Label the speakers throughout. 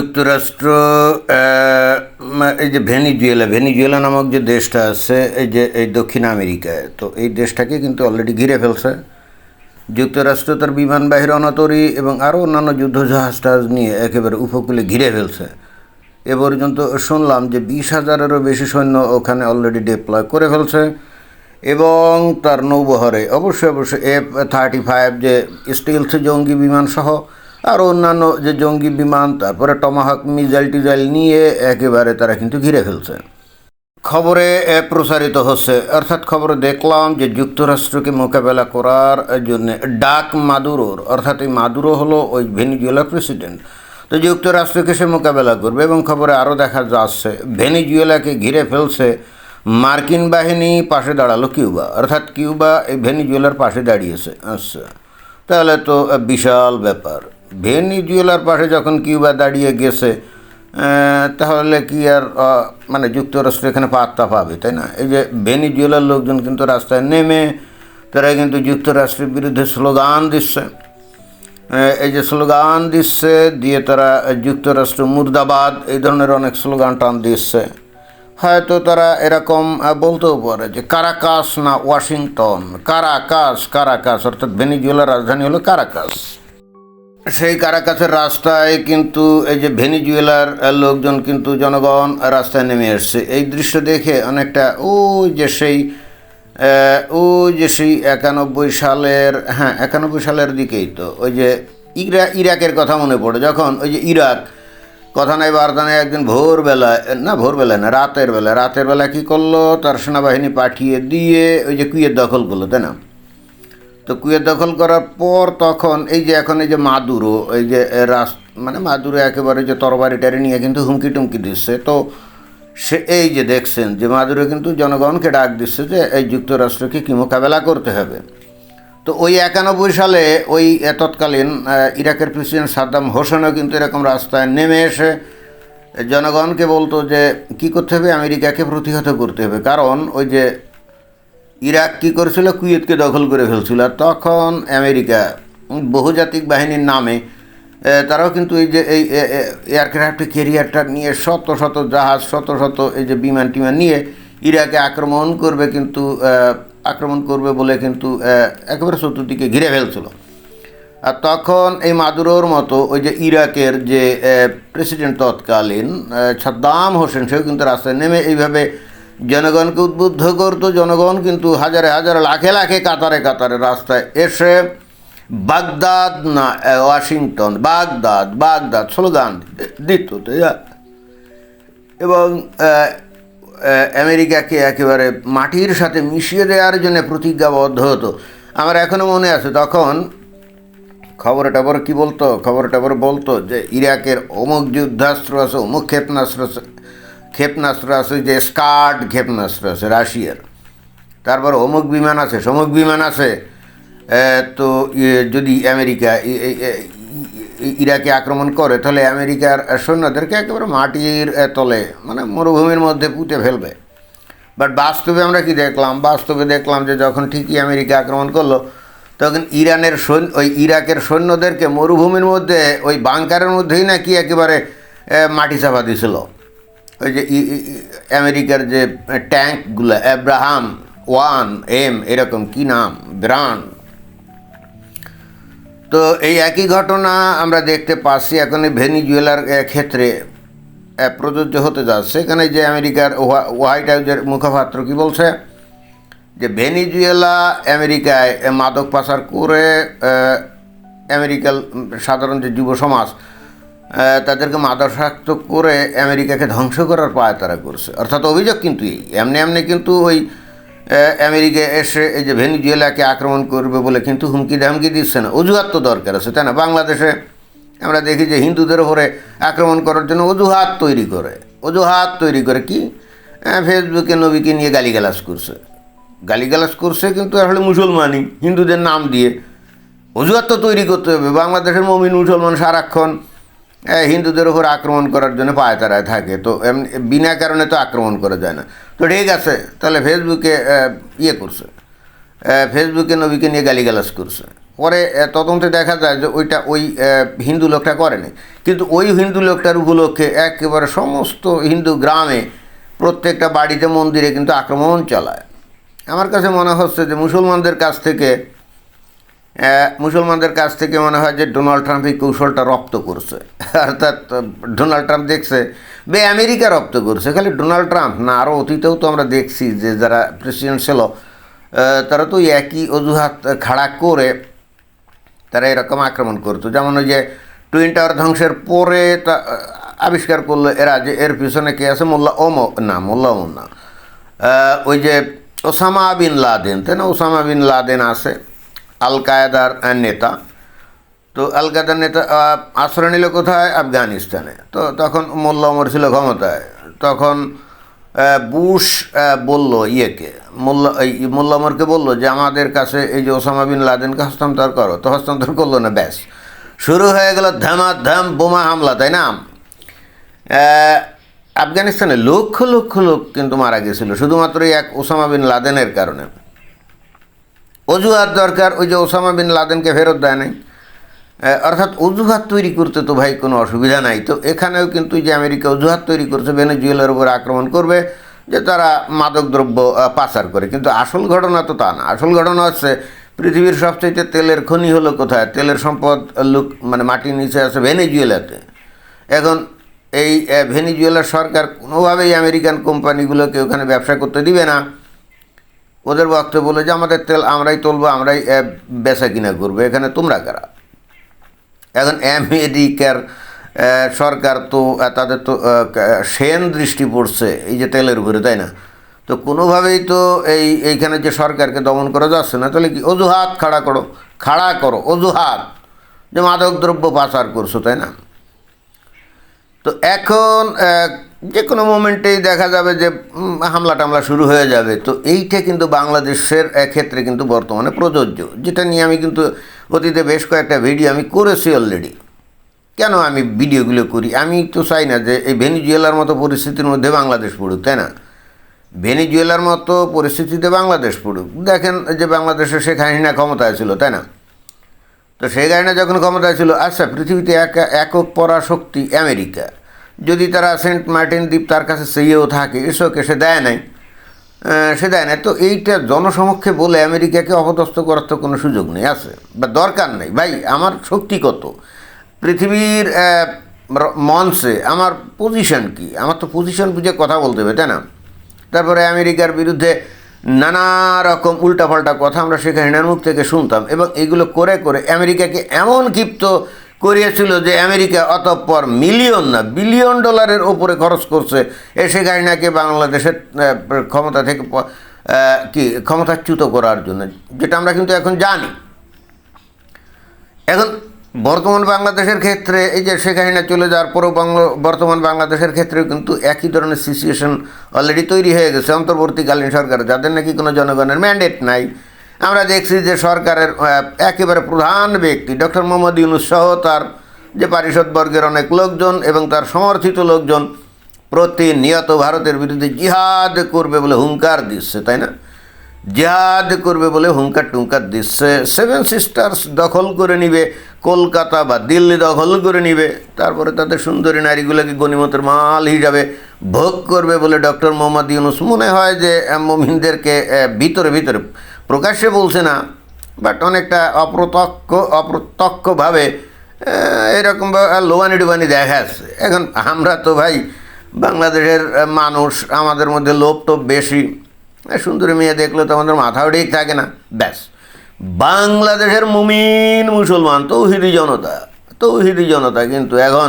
Speaker 1: যুক্তরাষ্ট্র এই যে ভেনিজুয়েলা ভেনিজুয়েলা নামক যে দেশটা আছে, এই যে, এই দক্ষিণ আমেরিকায়, তো এই দেশটাকে কিন্তু অলরেডি ঘিরে ফেলছে। যুক্তরাষ্ট্র তার বিমান বাহির অনাতরি এবং আরও অন্যান্য যুদ্ধজাহাজ টাহাজ নিয়ে একেবারে উপকূলে ঘিরে ফেলছে। এ পর্যন্ত শুনলাম যে বিশ হাজারেরও বেশি সৈন্য ওখানে অলরেডি ডিপ্লয় করে ফেলছে এবং তার নৌবহরে অবশ্যই অবশ্যই এফ থার্টি ফাইভ যে স্টিলস জঙ্গি বিমান সহ আর অন্যান্য যে জঙ্গি বিমান, তারপরে টমাহক মিজাইল টিজাইল নিয়ে একেবারে তারা কিন্তু ঘিরে ফেলছে। খবরে প্রসারিত হচ্ছে, অর্থাৎ খবরে দেখলাম যে যুক্তরাষ্ট্রকে মোকাবেলা করার জন্য ডাক মাদুরোর, অর্থাৎ এই মাদুরো হলো ওই ভেনিজুয়েলার প্রেসিডেন্ট। তো যুক্তরাষ্ট্রকে সে মোকাবেলা করবে এবং খবরে আরও দেখা যাচ্ছে, ভেনিজুয়েলাকে ঘিরে ফেলছে মার্কিন বাহিনী, পাশে দাঁড়াল কিউবা, অর্থাৎ কিউবা এই ভেনিজুয়েলার পাশে দাঁড়িয়েছে আচ্ছা তাহলে তো বিশাল ব্যাপার। ভেনিজুয়েলার পাশে যখন কিউবা দাঁড়িয়ে গেছে তাহলে কি আর মানে যুক্তরাষ্ট্র এখানে পাত্তা পাবে, তাই না? এই যে ভেনিজুয়েলার লোকজন কিন্তু রাস্তায় নেমে, তারা কিন্তু যুক্তরাষ্ট্রের বিরুদ্ধে স্লোগান দিচ্ছে। এই যে স্লোগান দিচ্ছে, দিয়ে তারা যুক্তরাষ্ট্র মুর্দাবাদ, এই ধরনের অনেক স্লোগান টান দিচ্ছে। হয়তো তারা এরকম বলতেও পারে যে কারাকাস না ওয়াশিংটন, কারাকাস কারাকাস, অর্থাৎ ভেনিজুয়েলার রাজধানী হলো কারাকাস। সেই কারাকাসের রাস্তায় কিন্তু এই যে ভেনিজুয়েলার লোকজন কিন্তু জনগণ রাস্তায় নেমে এসছে। এই দৃশ্য দেখে অনেকটা ওই যে সেই ও যে সেই একানব্বই সালের হ্যাঁ একানব্বই সালের দিকেই তো, ওই যে ইরা, ইরাকের কথা মনে পড়ে, যখন ওই যে ইরাক, কথা নাই বার্তা নেই, একদিন ভোরবেলায়, না ভোরবেলায় না, রাতের বেলা রাতের বেলা কি করল? তার সেনাবাহিনী পাঠিয়ে দিয়ে ওই যে কুয়েত দখল করল, তাই না? তো কুয়েত দখল করার পর তখন এই যে এখন এই যে মাদুরো, এই যে রাস মানে মাদুরো একেবারে যে তরবারিটারি নিয়ে কিন্তু হুমকি টুমকি দিচ্ছে। তো সে এই যে দেখছেন যে মাদুরো কিন্তু জনগণকে ডাক দিচ্ছে যে এই যুক্তরাষ্ট্রকে কী মোকাবেলা করতে হবে। তো ওই একানব্বই সালে ওই তৎকালীন ইরাকের প্রেসিডেন্ট সাদ্দাম হোসেনও কিন্তু এরকম রাস্তায় নেমে এসে জনগণকে বলতো যে কি করতে হবে? আমেরিকাকে প্রতিহত করতে হবে। কারণ ওই যে ইরাক কী করেছিল? কুয়েতকে দখল করে ফেলছিল। তখন আমেরিকা বহুজাতিক বাহিনীর নামে তারাও কিন্তু এই যে এই এয়ারক্রাফট ক্যারিয়ারটা নিয়ে শত শত জাহাজ, শত শত এই যে বিমান টিমান নিয়ে ইরাকে আক্রমণ করবে কিন্তু আক্রমণ করবে বলে কিন্তু একেবারে চতুর্দিকে ঘিরে ফেলছিল। আর তখন এই মাদুরোর মতো ওই যে ইরাকের যে প্রেসিডেন্ট তৎকালীন সাদ্দাম হোসেন, সেও কিন্তু রাস্তায় নেমে এইভাবে জনগণকে উদ্বুদ্ধ করতো। জনগণ কিন্তু হাজারে হাজারে, লাখে লাখে কাতারে কাতারে রাস্তায় এসে বাগদাদ না ওয়াশিংটন, বাগদাদ বাগদাদ স্লোগান দিত এবং আমেরিকাকে একেবারে মাটির সাথে মিশিয়ে দেওয়ার জন্য প্রতিজ্ঞাবদ্ধ হতো। আমার এখনও মনে আছে তখন খবর টবর কী বলতো? খবরে টবর বলতো যে ইরাকের অমুক যুদ্ধাস্ত্র আছে, অমুক ক্ষেপণাস্ত্র আছে। ক্ষেপণাস্ত্র আছে, যে স্কার্ড ক্ষেপণাস্ত্র আছে, রাশিয়ার। তারপর অমুক বিমান আছে, সমুক বিমান আছে তো যদি আমেরিকা ইরাকে আক্রমণ করে, তাহলে আমেরিকার সৈন্যদেরকে একেবারে মাটির তলে মানে মরুভূমির মধ্যে পুঁতে ফেলবে। বাট বাস্তবে আমরা কি দেখলাম? বাস্তবে দেখলাম যে যখন ঠিকই আমেরিকা আক্রমণ করল, তখন ইরানের সৈন্য, ওই ইরাকের সৈন্যদেরকে মরুভূমির মধ্যে, ওই বাংকারের মধ্যেই নাকি একেবারে মাটি চাপা দিছিল। ওই যে আমেরিকার যে ট্যাঙ্কগুলো অ্যাব্রাহাম ওয়ান, এম, এরকম কি নাম? ব্রান। তো এই একই ঘটনা আমরা দেখতে পাচ্ছি এখন ভেনিজুয়েলার ক্ষেত্রে প্রযোজ্য হতে যাচ্ছে। এখানে যে আমেরিকার হোয়া- হোয়াইট হাউসের মুখপাত্র কি বলছে? যে ভেনিজুয়েলা আমেরিকায় মাদক পাচার করে আমেরিকার সাধারণ যে যুব সমাজ তাদেরকে মাদকাসক্ত করে আমেরিকাকে ধ্বংস করার পায় তারা করছে। অর্থাৎ অভিযোগ কিন্তু এই। এমনি এমনি কিন্তু ওই আমেরিকা এসে এই যে ভেনিজুয়েলাকে আক্রমণ করবে বলে কিন্তু হুমকি ধামকি দিচ্ছে না। অজুহাত তো দরকার আছে, তাই না? বাংলাদেশে আমরা দেখি যে হিন্দুদের উপরে আক্রমণ করার জন্য অজুহাত তৈরি করে। অজুহাত তৈরি করে কি? ফেসবুকে নবীকে নিয়ে গালিগালাজ করছে। গালিগালাজ করছে কিন্তু আসলে মুসলমানই, হিন্দুদের নাম দিয়ে। অজুহাত তো তৈরি করতে হবে। বাংলাদেশের মমিন মুসলমান সারাক্ষণ হিন্দুদের উপর আক্রমণ করার জন্য পায়তারায় থাকে, তো এমনি, বিনা কারণে তো আক্রমণ করা যায় না। তো ঠিক আছে, তাহলে ফেসবুকে ইয়ে করছে। ফেসবুকে নবীকে নিয়ে গালিগালাজ করছে। পরে তদন্তে দেখা যায় যে ওইটা ওই হিন্দু লোকটা করেনি। কিন্তু ওই হিন্দু লোকটার উপলক্ষে একেবারে সমস্ত হিন্দু গ্রামে প্রত্যেকটা বাড়িতে মন্দিরে কিন্তু আক্রমণ চালায়। আমার কাছে মনে হচ্ছে যে মুসলমানদের কাছ থেকে মুসলমানদের কাছ থেকে মনে হয় যে ডোনাল্ড ট্রাম্প এই কৌশলটা রপ্ত করছে। অর্থাৎ, ডোনাল্ড ট্রাম্প দেখছে, বে আমেরিকা রপ্ত করছে, খালি ডোনাল্ড ট্রাম্প না আরও অতীতেও তো আমরা দেখছি যে যারা প্রেসিডেন্ট ছিল তারা তো একই অজুহাত খাড়া করে তারা এরকম আক্রমণ করতো। যেমন ওই যে টুইন টাওয়ার ধ্বংসের পরে তা আবিষ্কার করল এরা যে এর পিছনে কে আছে? মোল্লা ওম, না, মোল্লা ওম না। ওই যে ওসামা বিন লাদেন, তাই না? ওসামা বিন লাদেন আছে। আল কায়দার নেতা। তো আল কায়দার নেতা আশ্রয় নিল কোথায়? আফগানিস্তানে। তো তখন মোল্লা ওমর ছিল ক্ষমতায়। তখন বুশ বলল ইয়েকে, মোল্লা মোল্লা ওমরকে বলল যে, আমাদের কাছে এই যে ওসামা বিন লাদেনকে হস্তান্তর করো। তো হস্তান্তর করল না, ব্যাস। শুরু হয়ে গেল ধামাধাম বোমা হামলা, তাই না? আফগানিস্তানে লক্ষ লক্ষ লোক কিন্তু মারা গেছিল, শুধুমাত্র এক ওসামা বিন লাদেনের কারণে। অজুহাত দরকার, ওই যে ওসামা বিন লাদেনকে ফেরত দেয় নাই। অর্থাৎ অজুহাত তৈরি করতে তো ভাই কোনো অসুবিধা নাই। তো এখানেও কিন্তু যে আমেরিকা অজুহাত তৈরি করছে, ভেনেজুয়েলার উপর আক্রমণ করবে, যে তারা মাদকদ্রব্য পাচার করে। কিন্তু আসল ঘটনা তো তা না। আসল ঘটনা হচ্ছে, পৃথিবীর সবচেয়ে তেলের খনি হলো কোথায়? তেলের সম্পদ লুক মানে মাটির নিচে আছে ভেনেজুয়েলাতে। এখন এই ভেনেজুয়েলার সরকার কোনোভাবেই আমেরিকান কোম্পানিগুলোকে ওখানে ব্যবসা করতে দিবে না। ওদের বক্তব্য বলে যে, আমাদের তেল আমরাই তুলবো, আমরাই বেচা কিনা করব। এখানে তোমরা কারা? এখন আমেরিকার সরকার তো তাদের তো সেন দৃষ্টি পড়ছে, এই যে তেলের উপরে, তাই না? তো কোনোভাবেই তো এই, এইখানে যে সরকারকে দমন করা যাচ্ছে না, তাহলে কি অজুহাত খাড়া করো? খাড়া করো, অজুহাত। যে মাদক দ্রব্য পাচার করছ, তাই না? তো এখন যে কোনো মোমেন্টেই দেখা যাবে যে হামলা টামলা শুরু হয়ে যাবে। তো এইটা কিন্তু বাংলাদেশের ক্ষেত্রে কিন্তু বর্তমানে প্রযোজ্য। যেটা নিয়ে আমি কিন্তু অতীতে বেশ কয়েকটা ভিডিও আমি করেছি অলরেডি কেন আমি ভিডিওগুলো করি? আমি তো চাই না যে এই ভেনিজুয়েলার মতো পরিস্থিতির মধ্যে বাংলাদেশ পড়ুক, তাই না? ভেনিজুয়েলার মতো পরিস্থিতিতে বাংলাদেশ পড়ুক। দেখেন যে বাংলাদেশে শেখ হাসিনা ক্ষমতায় ছিল, তাই না? তো সেই কারণে যখন ক্ষমতায় ছিল আচ্ছা পৃথিবীতে এক একক পরাশক্তি আমেরিকা। যদি তারা সেন্ট মার্টিন দ্বীপ তার কাছে চেয়েও থাকে, এসবকে সে দেয় নাই। সে দেয় না তো এইটা জনসমক্ষে বলে আমেরিকাকে অপদস্থ করার তো কোনো সুযোগ নেই, আছে। বা দরকার নেই। ভাই, আমার শক্তি কত? পৃথিবীর মঞ্চে আমার পজিশন কি? আমার তো পজিশন বুঝে কথা বলতে হবে, তাই না? তারপরে আমেরিকার বিরুদ্ধে নানা রকম উল্টাপাল্টা কথা আমরা সেখানে মুখ থেকে শুনতাম এবং এগুলো করে করে আমেরিকাকে এমন ক্ষিপ্ত করিয়েছিল যে আমেরিকা অতঃপর মিলিয়ন না, বিলিয়ন ডলারের ওপরে খরচ করছে। এ শেখ হাসিনাকে বাংলাদেশের ক্ষমতা থেকে কি, ক্ষমতাচ্যুত করার জন্য, যেটা আমরা কিন্তু এখন জানি। এখন বর্তমান বাংলাদেশের ক্ষেত্রে এই যে শেখ হাসিনা চলে যাওয়ার পরেও বর্তমান বাংলাদেশের ক্ষেত্রেও কিন্তু একই ধরনের সিচুয়েশন অলরেডি তৈরি হয়ে গেছে। অন্তর্বর্তীকালীন সরকার, যাদের নাকি কোনো জনগণের ম্যান্ডেট নাই আমরা দেখছি যে সরকারের একেবারে প্রধান ব্যক্তি, ডক্টর মোহাম্মদ ইউনুস সহ তার যে পারিষদবর্গের অনেক লোকজন এবং তার সমর্থিত লোকজন প্রতিনিয়ত ভারতের বিরুদ্ধে জিহাদ করবে বলে হুঙ্কার দিচ্ছে, তাই না? জিহাদ করবে বলে হুঙ্কার টুঙ্কার দিচ্ছে। সেভেন সিস্টার্স দখল করে নিবে, কলকাতা বা দিল্লি দখল করে নিবে, তারপরে তাদের সুন্দরী নারীগুলোকে গণিমতের মাল হিসাবে ভোগ করবে বলে ডক্টর মোহাম্মদ ইউনুস মনে হয় যে মমিনদেরকে ভিতরে ভিতরে প্রকাশ্যে বলছে না বাট অনেকটা অপ্রত্যক্ষ অপ্রত্যক্ষভাবে আহ, এরকম লোবানি ডুবানি দেখাচ্ছে এখন আমরা তো ভাই বাংলাদেশের মানুষ আমাদের মধ্যে লোভ টোপ বেশি। সুন্দরী মেয়ে দেখলে তো আমাদের মাথাও ঠিক থাকে না। ব্যাস। বাংলাদেশের মুমিন মুসলমান তৌহিদি জনতা তৌহিদি জনতা কিন্তু এখন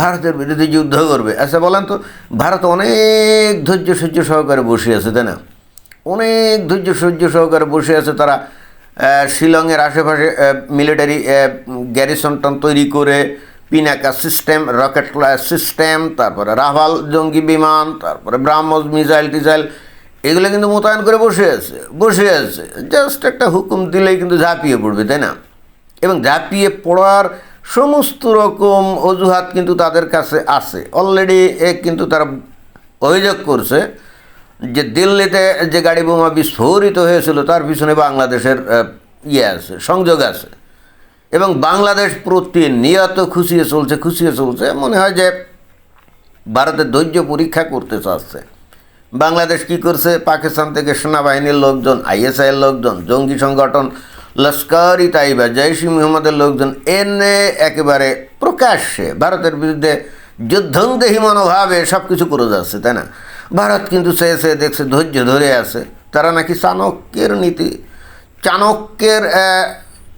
Speaker 1: ভারতের বিরুদ্ধে যুদ্ধ করবে। আচ্ছা বলেন তো ভারত অনেক ধৈর্য সহ্য সহকারে বসে আছে তাই না? অনেক ধৈর্য, সহ্য সহকারে বসে আছে তারা শিলংয়ের আশেপাশে মিলিটারি গ্যারিসনটন তৈরি করে পিনাকা সিস্টেম রকেট সিস্টেম তারপরে রাভাল জঙ্গি বিমান, তারপরে ব্রাহ্মস মিসাইল টিসাইল এগুলো কিন্তু মোতায়েন করে বসে আছে বসে আছে। জাস্ট একটা হুকুম দিলেই কিন্তু ঝাঁপিয়ে পড়বে, তাই না? এবং ঝাঁপিয়ে পড়ার সমস্ত রকম অজুহাত কিন্তু তাদের কাছে আছে। অলরেডি এ কিন্তু তারা অভিযোগ করছে যে দিল্লিতে যে গাড়ি বোমা বিস্ফোরিত হয়েছিল, তার পিছনে বাংলাদেশের ইয়ে আছে, সংযোগ আছে। এবং বাংলাদেশ প্রতিনিয়ত খুশিয়ে চলছে খুশিয়ে চলছে। মনে হয় যে ভারতের ধৈর্য পরীক্ষা করতে চাচ্ছে। বাংলাদেশ কি করছে? পাকিস্তান থেকে সেনাবাহিনীর লোকজন, আইএসআইয়ের লোকজন, জঙ্গি সংগঠন লস্কর তাইবা জৈশ মুহম্মদের লোকজন, এনে একেবারে প্রকাশ্যে ভারতের বিরুদ্ধে যুদ্ধংদেহী মনোভাবে সব কিছু করে যাচ্ছে, তাই না? ভারত কিন্তু চেয়ে সে দেখছে ধৈর্য ধরে আছে। তারা নাকি চাণক্যের নীতি, চাণক্যের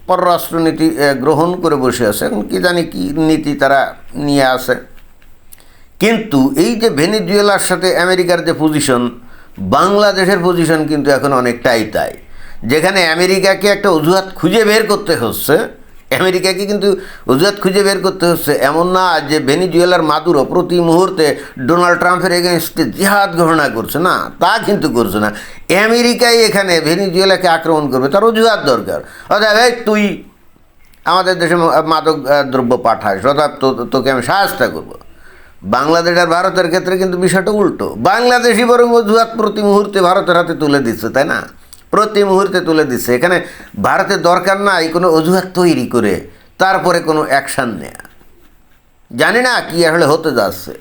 Speaker 1: পররাষ্ট্রনীতি গ্রহণ করে বসে আছে। এখন কি জানি কি নীতি তারা নিয়ে আসে কিন্তু এই যে ভেনিজুয়েলার সাথে আমেরিকার যে পজিশন বাংলাদেশের পজিশন কিন্তু এখন অনেকটাই তাই। যেখানে আমেরিকাকে একটা অজুহাত খুঁজে বের করতে হচ্ছে আমেরিকাকে কিন্তু অজুহাত খুঁজে বের করতে হচ্ছে। এমন না যে ভেনিজুয়েলার মাদুরো প্রতি মুহূর্তে ডোনাল্ড ট্রাম্পের এগেনস্টে জিহাদ ঘোষণা করছে। না, তা কিন্তু করছে না। আমেরিকাই এখানে ভেনিজুয়েলাকে আক্রমণ করবে, তার অজুহাত দরকার। অর্থাৎ এই তুই আমাদের দেশে মাদক দ্রব্য পাঠায় অর্থাৎ তোকে আমি সাহায্য করব। বাংলাদেশ আর ভারতের ক্ষেত্রে কিন্তু বিষয়টা উল্টো। বাংলাদেশই বরং অজুহাত প্রতি মুহূর্তে ভারতের হাতে তুলে দিচ্ছে, তাই না? প্রতি মুহূর্তে তুলে দিচ্ছে এখানে ভারতের দরকার নাই কোনো অজুহাত তৈরি করে, তারপরে কোনো অ্যাকশান নেয়া। জানি না কি আসলে হতে যাচ্ছে।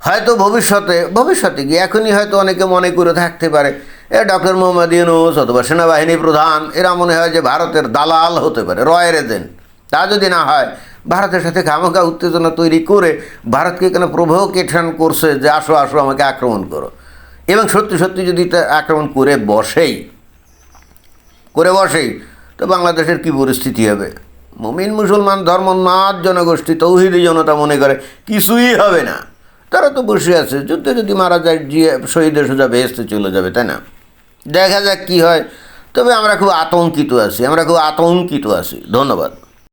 Speaker 1: হয়তো ভবিষ্যতে ভবিষ্যতে গিয়ে এখনই হয়তো অনেকে মনে করে থাকতে পারে, এ ডক্টর মোহাম্মদ ইউনুস অথবা সেনাবাহিনী প্রধান, এরা মনে হয় যে ভারতের দালাল হতে পারে, রয়ের এজেন্ট। তা যদি না হয়, ভারতের সাথে খামোখা উত্তেজনা তৈরি করে ভারতকে কেন প্রভোকেশন করছে যে আসো আসো, আমাকে আক্রমণ করো। এবং সত্যি সত্যি যদি তা আক্রমণ করে বসেই করে বসেই, তো বাংলাদেশের কি পরিস্থিতি হবে? মুমিন মুসলমান ধর্ম নাথ জনগোষ্ঠী, তৌহিদি জনতা মনে করে কিছুই হবে না। তারা তো বসে আছে, যুদ্ধে যদি মারা যায় জিয়ে শহীদের সোজা বেহেস্তে চলে যাবে, তাই না? দেখা যাক কী হয়। তবে আমরা খুব আতঙ্কিত আছি, আমরা খুব আতঙ্কিত আছি। ধন্যবাদ।